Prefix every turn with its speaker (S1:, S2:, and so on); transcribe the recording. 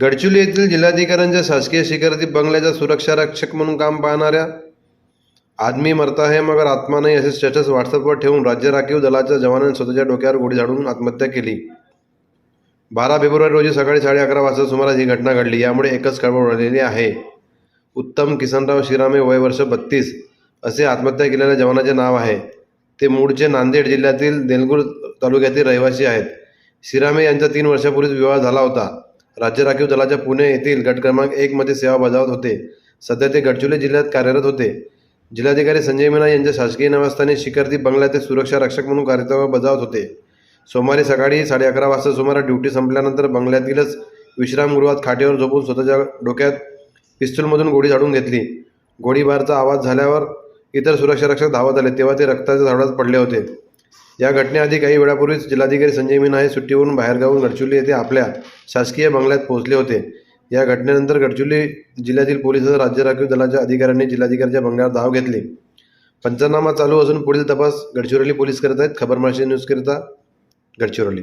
S1: गडचिरोली येथील जिल्हाधिकाऱ्यांच्या शासकीय शिखरातील बंगल्याच्या सुरक्षा रक्षक म्हणून काम पाहणाऱ्या आदमी मरता है मगर आत्मा नाही असे स्टेटस व्हॉट्सअपवर ठेवून राज्य राखीव दलाच्या जवानांनी स्वतःच्या डोक्यावर गोळी झाडून आत्महत्या केली. बारा फेब्रुवारी रोजी सकाळी साडे अकरा वाजता सुमारास ही घटना घडली. यामुळे एकच खळबळ उडालेली आहे. उत्तम किसनराव शिरामे वय वर्ष बत्तीस असे आत्महत्या केलेल्या जवानाचे नाव आहे. ते मूळचे नांदेड जिल्ह्यातील देलगूर तालुक्यातील रहिवासी आहेत. शिरामे यांचा तीन वर्षापूर्वीच विवाह झाला होता. राज्य राखीव दलाच्या पुणे येथील गट क्रमांक एकमध्ये सेवा बजावत होते. सध्या ते गडचिरोली जिल्ह्यात कार्यरत होते. जिल्हाधिकारी संजय मीना यांच्या शासकीय निवासस्थानी शिखरती बंगल्यात ते सुरक्षा रक्षक म्हणून कार्यक्रम बजावत होते. सोमवारी सकाळी साडे अकरा वाजता सुमारास ड्युटी संपल्यानंतर बंगल्यातीलच विश्रामगृहात खाटेवर झोपून स्वतःच्या डोक्यात पिस्तूलमधून गोळी झाडून घेतली. गोळीबारचा आवाज झाल्यावर इतर सुरक्षा रक्षक धावत आले तेव्हा ते रक्ताच्या झाडात पडले होते. या घटनेआधी काही वेळापूर्वीच जिल्हाधिकारी संजय मीना हे सुट्टीवरून बाहेरगावून गडचिरोली येथे आपल्या शासकीय बंगल्यात पोहोचले होते. या घटनेनंतर गडचिरोली जिल्ह्यातील पोलीस राज्य राखीव दलाच्या अधिकाऱ्यांनी जिल्हाधिकाऱ्यांच्या बंगल्यावर धाव घेतली. पंचनामा चालू असून पुढील तपास गडचिरोली पोलीस करत आहेत. खबरमाशी न्यूजकरिता गडचिरोली.